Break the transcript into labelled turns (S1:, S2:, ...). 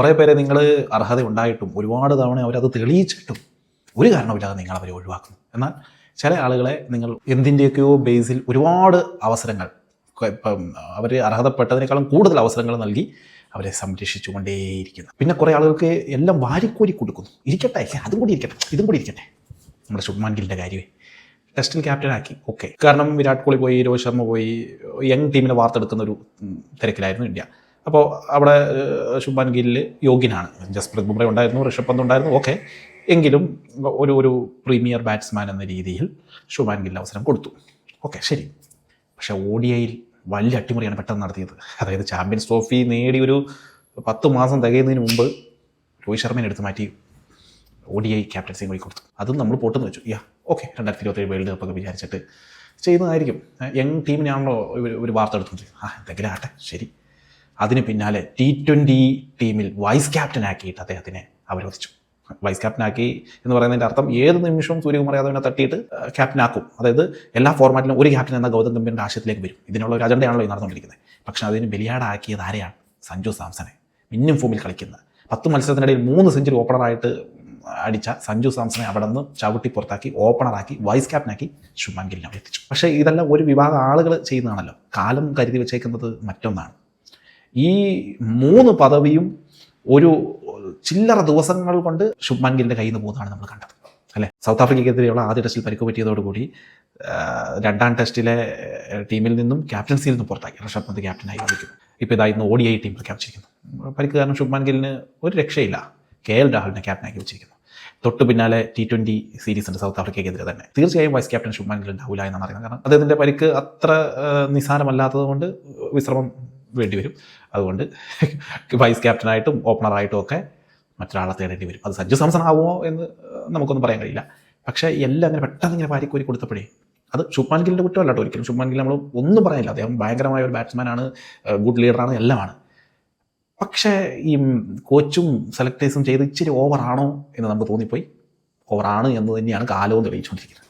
S1: കുറേ പേരെ നിങ്ങൾ അർഹത ഉണ്ടായിട്ടും ഒരുപാട് തവണ അവരത് തെളിയിച്ചിട്ടും ഒരു കാരണമില്ലാതെ നിങ്ങൾ അവരെ ഒഴിവാക്കുന്നു. എന്നാൽ ചില ആളുകളെ നിങ്ങൾ എന്തിന്റെയൊക്കെയോ ബേസിൽ ഒരുപാട് അവസരങ്ങൾ ഇപ്പം അവർ അർഹതപ്പെട്ടതിനേക്കാളും കൂടുതൽ അവസരങ്ങൾ നൽകി അവരെ സംരക്ഷിച്ചു കൊണ്ടേയിരിക്കുന്നു പിന്നെ കുറേ ആളുകൾക്ക് എല്ലാം വാരിക്കോരി കൊടുക്കുന്നു. ഇരിക്കട്ടെ അതും കൂടി ഇരിക്കട്ടെ ഇതും കൂടി ഇരിക്കട്ടെ. നമ്മുടെ ശുഭ്മാൻ ഗില്ലിന്റെ കാര്യമേ ടെസ്റ്റിൽ ക്യാപ്റ്റൻ ആക്കി. ഓക്കെ. കാരണം വിരാട് കോഹ്ലി പോയി രോഹിത് ശർമ്മ പോയി യങ് ടീമിനെ വാർത്തെടുക്കുന്ന ഒരു തിരക്കിലായിരുന്നു ഇന്ത്യ. അപ്പോൾ അവിടെ ശുഭാൻ ഗില്ല് യോഗ്യനാണ്. ജസ്പ്രീത് ബുംറ ഉണ്ടായിരുന്നു ഋഷഭ് പന്ത് ഉണ്ടായിരുന്നു ഓക്കെ. എങ്കിലും ഒരു ഒരു പ്രീമിയർ ബാറ്റ്സ്മാൻ എന്ന രീതിയിൽ ശുഭാൻ ഗില്ല് അവസരം കൊടുത്തു. ഓക്കെ ശരി. പക്ഷേ ഐയിൽ വലിയ അട്ടിമറിയാണ് പെട്ടെന്ന് നടത്തിയത്. അതായത് ചാമ്പ്യൻസ് ട്രോഫി നേടി ഒരു പത്ത് മാസം തികയുന്നതിന് മുമ്പ് രോഹിത് ശർമ്മനെ എടുത്ത് മാറ്റി ഒ ഡി ഐ ക്യാപ്റ്റൻസിയും കൂടി കൊടുത്തു. അതും നമ്മൾ പൊട്ടെന്ന് വെച്ചു. Yeah okay. രണ്ടായിരത്തി ഇരുപത്തേഴ് വേൾഡ് കപ്പൊക്കെ വിചാരിച്ചിട്ട് ചെയ്യുന്നതായിരിക്കും. യങ് ടീമിനാണല്ലോ ഒരു വാർത്ത എടുത്തു ആ എന്തെങ്കിലും ആട്ടെ ശരി. അതിന് പിന്നാലെ ടി ട്വന്റി ടീമിൽ വൈസ് ക്യാപ്റ്റൻ ആക്കിയിട്ട് അദ്ദേഹത്തിനെ അവരോധിച്ചു. വൈസ് ക്യാപ്റ്റനാക്കി എന്ന് പറയുന്നതിന്റെ അർത്ഥം ഏത് നിമിഷവും സൂര്യകുമാർ യാദവിനെ തട്ടിയിട്ട് ക്യാപ്റ്റനാക്കും അതായത് എല്ലാ ഫോർമാറ്റിലും ഒരു ക്യാപ്റ്റൻ എന്ന ഗൗതം ഗംഭീറിന്റെ ആശയത്തിലേക്ക് വരും. ഇതിനുള്ള ഒരു അജണ്ടയാണല്ലോ നടന്നുകൊണ്ടിരിക്കുന്നത്. പക്ഷേ അതിന് ബലിയാടാക്കിയത് ആരെയാണ്? സഞ്ജു സാംസനെ മിന്നും ഫോമിൽ കളിക്കുന്ന പത്ത് മത്സരത്തിനിടയിൽ മൂന്ന് സെഞ്ചുറി ഓപ്പണറായിട്ട് അടിച്ച സഞ്ജു സാംസനെ അവിടെ നിന്ന് ചവിട്ടി പുറത്താക്കി ഓപ്പണറാക്കി വൈസ് ക്യാപ്റ്റനാക്കി ശുഭ്മാൻ ഗില്ലിനെ എത്തിച്ചു പക്ഷേ ഇതെല്ലാം ഒരു വിഭാഗം ആളുകൾ ചെയ്യുന്നതാണല്ലോ. കാലം കരുതി വെച്ചേക്കുന്നത് മറ്റൊന്നാണ്. ഈ മൂന്ന് പദവിയും ഒരു ചില്ലറ ദിവസങ്ങൾ കൊണ്ട് ശുഭ്മാൻ ഗില്ലിന്റെ കയ്യിൽ നിന്ന് പോകുന്നതാണ് നമ്മൾ കണ്ടത്. അല്ലേ? സൗത്ത് ആഫ്രിക്കയ്ക്കെതിരെയുള്ള ആദ്യ ടെസ്റ്റിൽ പരിക്ക് പറ്റിയതോടുകൂടി രണ്ടാം ടെസ്റ്റിലെ ടീമിൽ നിന്നും ക്യാപ്റ്റൻസിയിൽ നിന്നും പുറത്താക്കി. ഋഷഭ് പന്ത് ക്യാപ്റ്റനായി വഹിക്കുന്നു ഇപ്പോൾ ഇതായി നിന്ന് ഡി ഐ ടീം പ്രഖ്യാപിച്ചിരിക്കുന്നു പരിക്ക് കാരണം ശുഭ്മാൻ ഗില്ലിന് ഒരു രക്ഷയില്ല. കെ എൽ രാഹുലിനെ ക്യാപ്റ്റനാക്കി വെച്ചിരിക്കുന്നു. തൊട്ട് പിന്നാലെ ടി ട്വന്റി സീരീസ് ഉണ്ട് സൗത്ത് ആഫ്രിക്കയ്ക്കെതിരെ തന്നെ. തീർച്ചയായും വൈസ് ക്യാപ്റ്റൻ ശുഭ്മാൻ ഗിൽ ഉണ്ടാവില്ല എന്നാണ് അറിയുന്നത്. കാരണം അദ്ദേഹത്തിന്റെ പരിക്ക് അത്ര നിസ്സാരമല്ലാത്തത് കൊണ്ട് വിശ്രമം വേണ്ടി വരും അതുകൊണ്ട് വൈസ് ക്യാപ്റ്റനായിട്ടും ഓപ്പണറായിട്ടും ഒക്കെ മറ്റൊരാളെ തേടേണ്ടി വരും. അത് സഞ്ജു സാംസൺ ആവുമോ എന്ന് നമുക്കൊന്നും പറയാൻ കഴിയില്ല. പക്ഷേ എല്ലാം അങ്ങനെ പെട്ടെന്ന് ഇങ്ങനെ വാരിക്കോരി കൊടുത്തപ്പോഴേ അത് ഷുപ്പാൻ ഗില്ലിന്റെ കുറ്റമല്ല കേട്ടോ ഒരിക്കലും. ഷുപ്പാൻ ഗിൽ നമ്മൾ ഒന്നും പറയാനില്ല. അദ്ദേഹം ഭയങ്കരമായ ഒരു ബാറ്റ്സ്മാനാണ് ഗുഡ് ലീഡറാണ് എല്ലാമാണ്. പക്ഷേ ഈ കോച്ചും സെലക്ടേഴ്സും ചെയ്ത് ഇച്ചിരി ഓവറാണോ എന്ന് നമുക്ക് തോന്നിപ്പോയി. ഓവറാണ് എന്ന് തന്നെയാണ് കാലവും തെളിയിച്ചുകൊണ്ടിരിക്കുന്നത്.